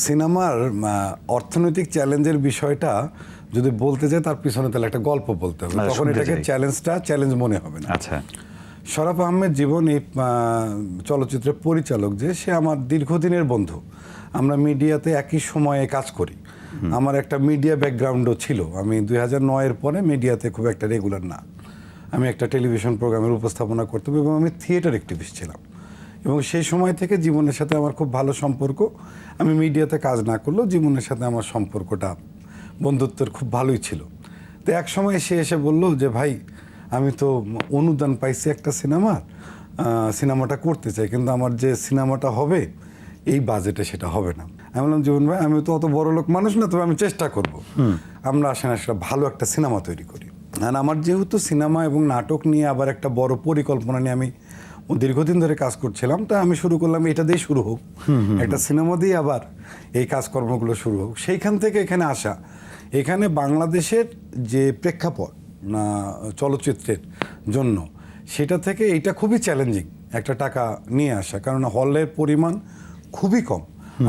সিনেমার অর্থনৈতিক চ্যালেঞ্জের বিষয়টা যদি বলতে যায় তার পিছনে তাহলে একটা গল্প বলতে হবে। তখন এটাকে চ্যালেঞ্জটা চ্যালেঞ্জ মনে হবে না। আচ্ছা। শরাফ আহমেদ জীবন এই চলচ্চিত্রের পরিচালক যে সে আমার দীর্ঘদিনের বন্ধু। আমরা মিডিয়াতে একই সময়ে কাজ করি। আমার একটা মিডিয়া ব্যাকগ্রাউন্ডও ছিল। আমি দুই হাজার নয়ের পরে মিডিয়াতে খুব একটা রেগুলার না। আমি একটা টেলিভিশন প্রোগ্রামের উপস্থাপনা করতাম এবং আমি থিয়েটার অ্যাক্টিভিস্ট ছিলাম। এবং সেই সময় থেকে জীবনের সাথে আমার খুব ভালো সম্পর্ক। আমি মিডিয়াতে কাজ না করলেও জীবনের সাথে আমার সম্পর্কটা বন্ধুত্বের খুব ভালোই ছিল। তো এক সময় সে এসে বলল যে ভাই আমি তো অনুদান পাইছি একটা সিনেমার সিনেমাটা করতে চাই কিন্তু আমার যে সিনেমাটা হবে এই বাজেটে সেটা হবে না। আমি বললাম জীবন ভাই আমি তো অত বড় লোক মানুষ না তবে আমি চেষ্টা করব। আমরা আসেন আসলে ভালো একটা সিনেমা তৈরি করি। আর আমার যেহেতু সিনেমা এবং নাটক নিয়ে আবার একটা বড় পরিকল্পনা নিয়ে আমি দীর্ঘদিন ধরে কাজ করছিলাম তাই আমি শুরু করলাম এটা দিয়ে শুরু হোক। একটা সিনেমা দিয়ে আবার এই কাজকর্মগুলো শুরু হোক। সেইখান থেকে এখানে আসা। এখানে বাংলাদেশের যে প্রেক্ষাপট না চলচ্চিত্রের জন্য সেটা থেকে এটা খুবই চ্যালেঞ্জিং একটা টাকা নিয়ে আসা। কারণ হলের পরিমাণ খুবই কম।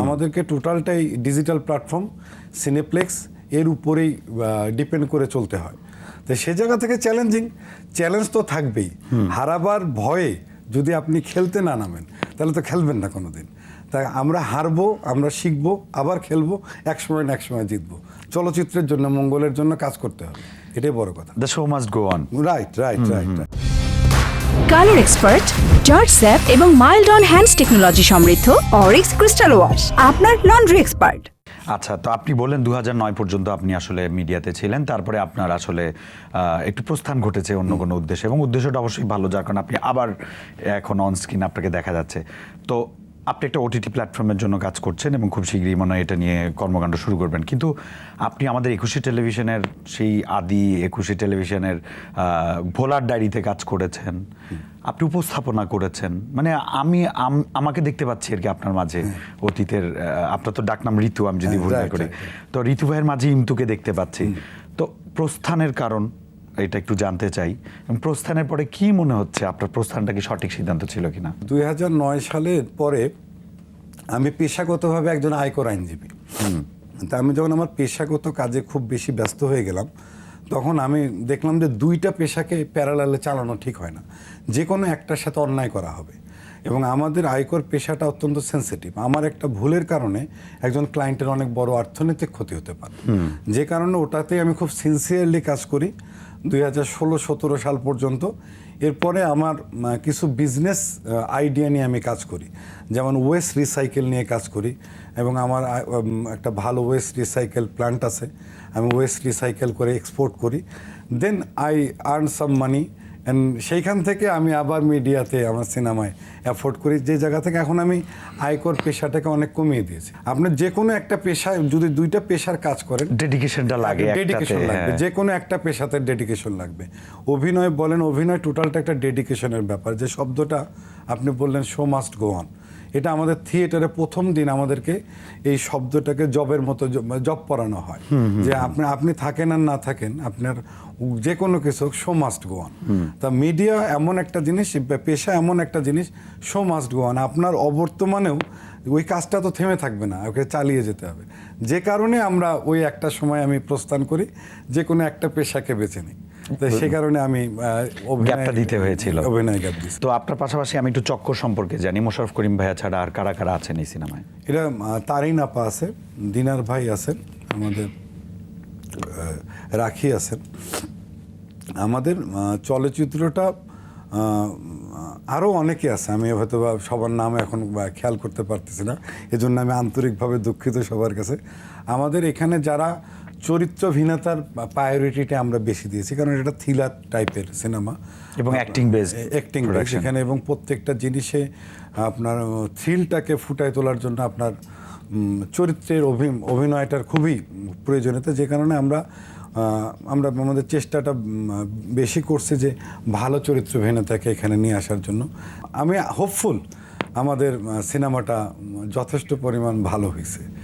আমাদেরকে টোটালটাই ডিজিটাল প্ল্যাটফর্ম সিনেপ্লেক্স এর উপরেই ডিপেন্ড করে চলতে হয়। তো সে জায়গা থেকে চ্যালেঞ্জিং চ্যালেঞ্জ তো থাকবেই। হারাবার ভয়ে যদি আপনি খেলতে না নামেন তাহলে তো খেলবেন না কোনো দিন তাই আমরা হারবো আমরা শিখব আবার খেলব এক সময় না এক সময় জিতবো। চলচ্চিত্রের জন্য মঙ্গলের জন্য কাজ করতে হবে। এটাই বড় কথা। The show must go on right right right right colour expert George sap এবং মাইল্ড অন হ্যান্ডস টেকনোলজি সমৃদ্ধ অরিক্স ক্রিস্টাল ওয়াশ আপনার লন্ড্রি এক্সপার্ট আচ্ছা তো আপনি বললেন দু পর্যন্ত আপনি আসলে মিডিয়াতে ছিলেন, তারপরে আপনার আসলে একটু প্রস্থান ঘটেছে অন্য কোনো উদ্দেশ্যে এবং উদ্দেশ্যটা অবশ্যই ভালো, যার কারণে আপনি আবার এখন অন স্ক্রিন আপনাকে দেখা যাচ্ছে। তো আপনি একটা ওটিটি প্ল্যাটফর্মের জন্য কাজ করছেন এবং খুব শীঘ্রই মনে হয় এটা নিয়ে কর্মকাণ্ড শুরু করবেন। কিন্তু আপনি আমাদের একুশে টেলিভিশনের সেই আদি একুশে টেলিভিশনের ভোলার ডায়েরিতে কাজ করেছেন। আপনি উপস্থাপনা করেছেন। মানে আমি আমাকে দেখতে পাচ্ছি আর কি আপনার মাঝে অতীতের আপনার তো ডাকনাম ঋতু আমি যদি হ্যাঁ, ভুল করি। তো ঋতু ভাইয়ের মাঝে ইমতুকে দেখতে পাচ্ছি। তো প্রস্থানের কারণ এটা একটু জানতে চাই। প্রস্থানের পরে কি মনে হচ্ছে? আপনার প্রস্থানটা কি সঠিক সিদ্ধান্ত ছিল কিনা? দুই হাজার নয় সালের পরে আমি পেশাগতভাবে একজন আয়কর আইনজীবী। তা আমি যখন আমার পেশাগত কাজে খুব বেশি ব্যস্ত হয়ে গেলাম তখন আমি দেখলাম যে দুইটা পেশাকে প্যারালালে চালানো ঠিক হয় না। যে কোনো একটার সাথে অন্যায় করা হবে। এবং আমাদের আয়কর পেশাটা অত্যন্ত সেন্সিটিভ আমার একটা ভুলের কারণে একজন ক্লায়েন্টের অনেক বড় অর্থনৈতিক ক্ষতি হতে পারে। যে কারণে ওটাতে আমি খুব সিনসিয়ারলি কাজ করি। দুই হাজার ষোলো সতেরো সাল পর্যন্ত এরপরে আমার কিছু বিজনেস আইডিয়া নিয়ে আমি কাজ করি। যেমন ওয়েস্ট রিসাইকেল নিয়ে কাজ করি এবং আমার একটা ভালো ওয়েস্ট রিসাইকেল প্ল্যান্ট আছে। আমি ওয়েস্ট রিসাইকেল করে এক্সপোর্ট করি। Then I earn some money and সেইখান থেকে আমি আবার মিডিয়াতে আমার সিনেমায় অ্যাফোর্ড করি। যে জায়গা থেকে এখন আমি আয়কর পেশাটাকে অনেক কমিয়ে দিয়েছি। আপনার যে কোনো একটা পেশায় যদি দুইটা পেশার কাজ করেন ডেডিকেশনটা লাগে ডেডিকেশন লাগবে। হ্যাঁ। যে কোনো একটা পেশাতে ডেডিকেশন লাগবে। অভিনয় বলেন অভিনয় টোটালটা একটা ডেডিকেশনের ব্যাপার। যে শব্দটা আপনি বললেন শো মাস্ট গো অন এটা আমাদের থিয়েটারে প্রথম দিন আমাদেরকে এই শব্দটাকে জবের মতো জব পড়ানো হয়। যে আপনি আপনি থাকেন আর না থাকেন আপনার যে কোনো কিছু হোক শো মাস্ট গো অন তা মিডিয়া এমন একটা জিনিস পেশা এমন একটা জিনিস শো মাস্ট গো অন আপনার অবর্তমানেও ওই কাজটা তো থেমে থাকবে না ওকে চালিয়ে যেতে হবে। যে কারণে আমরা ওই একটা সময় আমি প্রস্থান করি যে কোনো একটা পেশাকে বেছে নিই। সে কারণে আমি গ্যাপটা দিতে হয়েছিল। অভিনয় গ্যাপ তো আপনার পাশাপাশি আমি একটু চক্কর সম্পর্কে জানি। মোশারফ করিম ভাইয়া ছাড়া আর কারা কারা আছেন এই সিনেমায়? এটা তারিন আপা আছে দিনার ভাই আছেন আমাদের রাখি আছেন। আমাদের চলচ্চিত্রটা আরও অনেকে আছে। আমি হয়তো বা সবার নাম এখন খেয়াল করতে পারতেছি না। এজন্য আমি আন্তরিকভাবে দুঃখিত সবার কাছে। আমাদের এখানে যারা চরিত্রহীনতার প্রায়োরিটিটা আমরা বেশি দিয়েছি কারণ এটা থ্রিলার টাইপের সিনেমা এবং অ্যাক্টিং based অ্যাক্টিং। এখানে এবং প্রত্যেকটা জিনিসে আপনার থ্রিলটাকে ফুটায় তোলার জন্য আপনার চরিত্রের অভি- অভিনয়টার খুবই প্রয়োজনীয়তা যে কারণে আমরা আমরা আমাদের চেষ্টাটা বেশি করছে যে ভালো চরিত্রহীনতাকে এখানে নিয়ে আসার জন্য। আমি হোপফুল আমাদের সিনেমাটা যথেষ্ট পরিমাণ ভালো হয়েছে।